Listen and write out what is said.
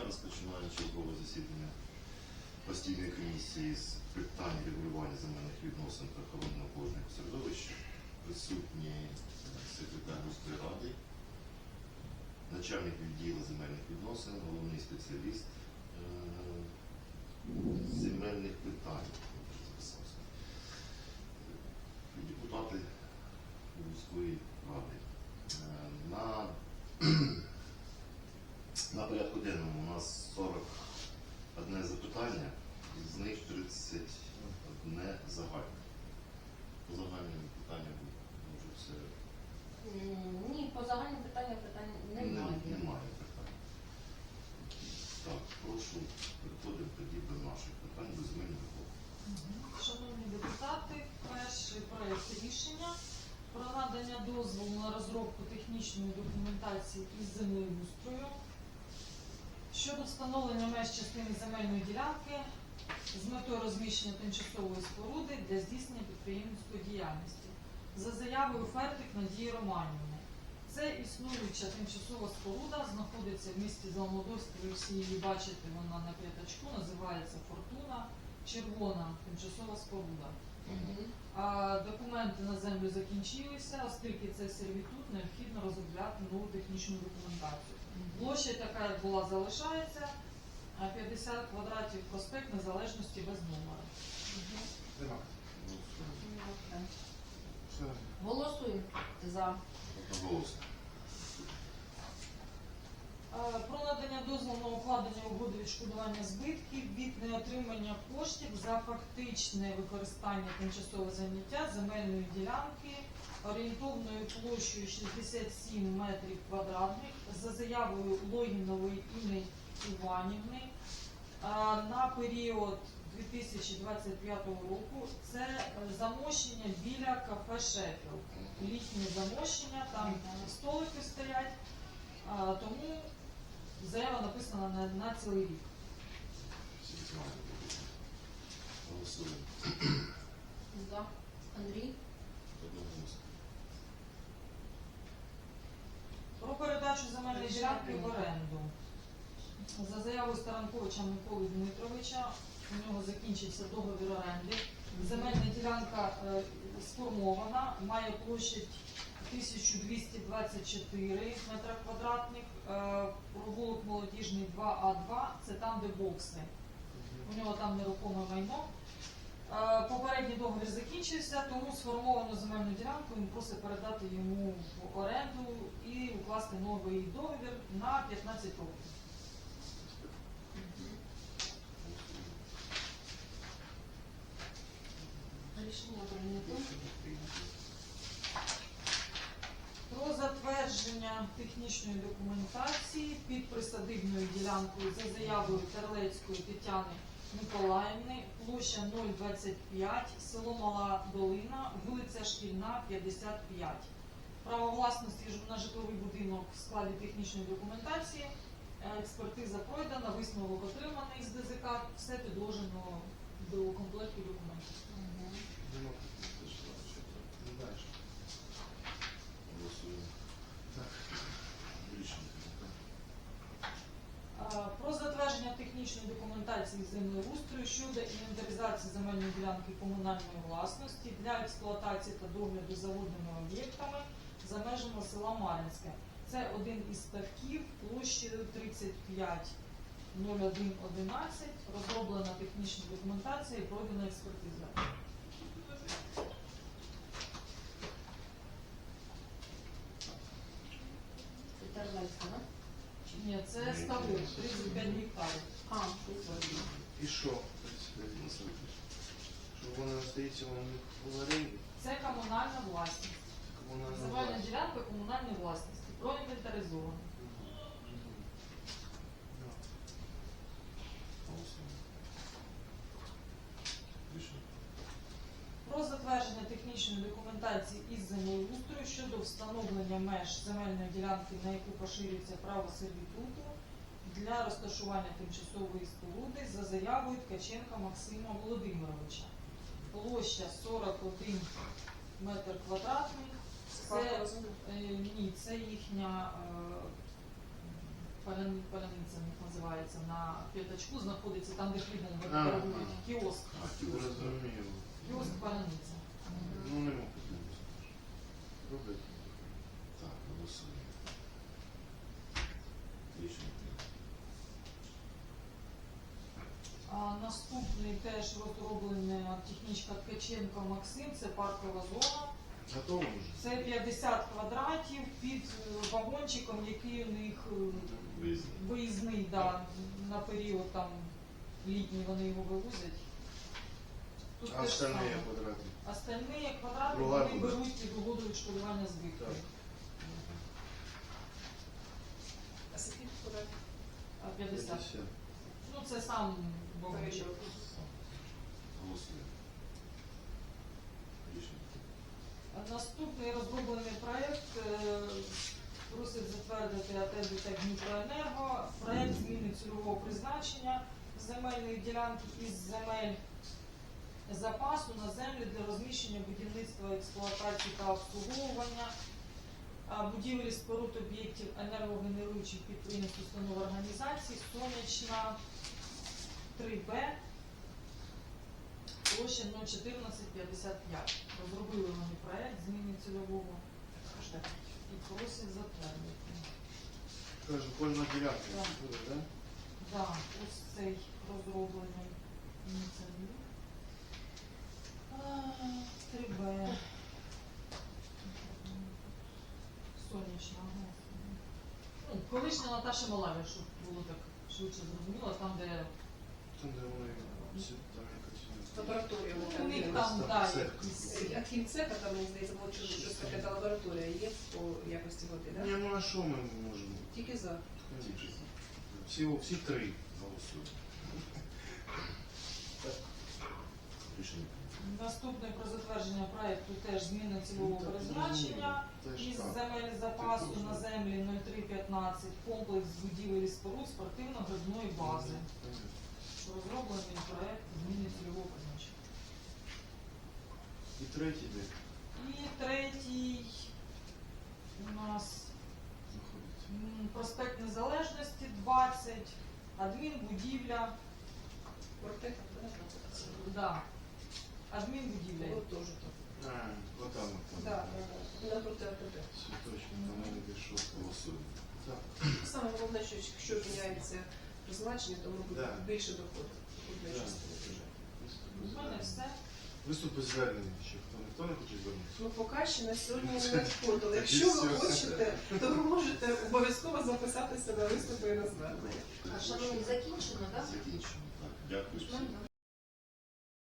дня розпочинаю чергове засідання постійної комісії з питань регулювання земельних відносин та охорони навколишнього середовища. Присутній е, секретар міської ради, начальник відділу земельних відносин, головний спеціаліст е, земельних питань. І Депутати міської ради. Е, На на порядку денному у нас 41 запитання, з них 31 загальне. По загальним питанням може все Ні, по загальним питанням питань немає. Не- немає питань. Так, прошу, переходимо тоді до наших питань, до земельних блоків. Шановні депутати, перший проект рішення про надання дозволу на розробку технічної документації із землеустрою щодо встановлення меж частини земельної ділянки з метою розміщення тимчасової споруди для здійснення підприємницької діяльності за заявою Фертик Надії Романівни. Це існуюча тимчасова споруда, знаходиться в місті Зеленодольськ, ви всі її бачите, вона на п'ятачку, називається Фортуна, червона тимчасова споруда. А документи на землю закінчилися, оскільки це сервітут, необхідно розробляти нову технічну документацію. Площа така, як була, залишається, а 50 квадратів проспект Незалежності без номера. Нема. Голосуємо. Окей. Все. Голосуємо за. Одноголосно. Е, Про надання дозволу на укладення угоди відшкодування збитків від неотримання коштів за фактичне використання тимчасового заняття земельної ділянки орієнтовною площею 67 метрів квадратних за заявою Логінової Інни Іванівни на період 2025 року. Це е, замощення біля кафе Шеффілд. Літнє замощення, там столики стоять. Тому заява написана на, на цілий рік. Голосуємо. За. Андрій. Одноголосно. Про передачу земельної ділянки в оренду. За заявою Старанковича Миколи Дмитровича, у нього закінчився договір оренди. Земельна ділянка е, сформована, має площадь 1224 метра квадратних, е, провулок молодіжний 2А2, це там, де бокси. У нього там нерухоме майно. Е, Попередній договір закінчився, тому сформовану земельну ділянку він просить передати йому в оренду і укласти новий договір на 15 років. Рішення прийнято. Про затвердження технічної документації під присадибною ділянкою за заявою Терлецької Тетяни Миколаївни, площа 025, село Мала Долина, вулиця Шкільна, 55. Право власності на житловий будинок в складі технічної документації. Е, Експертиза пройдена, висновок отриманий з ДЗК, все підложено до комплекту документів. Мгм. Нема. Не знаєш. Голосуємо. Так. Рішення прийнято. Е, Про затвердження технічної документації землеустрою щодо інвентаризації земельної ділянки комунальної власності для експлуатації та догляду за водними об'єктами за межами села Мар'їнське. Це один із ставків площею 35 0111, розроблена технічна документація і пройдена експертиза. Ні, це ставок 35 гектарів. А. І що? Що вона остається у них в? Це комунальна власність. Комунальна Земельна ділянка комунальної власності, проінвентаризована. Про затвердження технічної документації із землеустрою щодо встановлення меж земельної ділянки, на яку поширюється право сервітуту для розташування тимчасової споруди за заявою Ткаченка Максима Володимировича. Площа 41 метр квадратний. Це, е, ні, це їхня е, в них називається, на п'ятачку знаходиться там, де хлібом Ага. торгують, кіоск. А, кіоск. Кіоск Поляниця. Ну, не можу. Робити. Так, голосуємо. Рішення прийнято. А наступний теж розроблення технічка Ткаченко Максим, це паркова зона. Готово вже? Це 50 квадратів під е, вагончиком, який у них е, Виїзний. виїзний да, на період там літній вони його вивозять. Тут А те ж остальні саме. квадрати? Остальні квадрати Друга вони буде. беруть під угоду відшкодування збитків. Так. А 50. 50. Ну це сам Наступний розроблений проект е, просить затвердити АТ «ДТЕК Дніпроенерго. Проект зміни цільового призначення земельної ділянки із земель запасу на землі для розміщення будівництва, експлуатації та обслуговування а, будівель і споруд об'єктів енергогенеруючих підприємств установ організацій Сонячна 3Б площа 01455. Розробили вони проект зміни цільового і просять затвердити. Кажу, кожна ділянка Так. буде, так? Да, ось цей розроблений ініціатив. 3Б. Сонячна. Ну, колишня Наташа Малаві, щоб було так швидше зрозуміло, там, де Там, де вони всі там якось. ну, Лабораторія. у них там якісь. А цеха, там, мені здається, було чи щось таке, та лабораторія є по якості води, так? Ні, ну а що ми можемо? Тільки за. Всі, всі три. Голосуємо. Рішення. Наступне про затвердження проекту теж зміни цільового Ну, призначення зрозуміло. Із так. земель запасу на землі 0315 комплекс будівель і споруд спортивно-грибної бази. Розроблений проект зміни цільового призначення. І третій де І третій у нас знаходиться? м, проспект Незалежності 20, адмінбудівля, Квартета, так? да, адмінбудівля. Було теж так. А, отам, отам. Так, напроти АТБ. Все точно, на мене дійшов. Голосуємо. Так. Саме головне, що якщо міняється призначення, то воно буде Да. більше доходу. Да. У мене все. Виступи звернення ще. Хто ніхто не хоче звернутися? Ну, поки що на сьогодні не надходили. Якщо ви все. хочете, то ви можете обов'язково записатися на виступи і на звернення. А, Шановні, закінчено, так? Закінчено. Так. Дякую всім.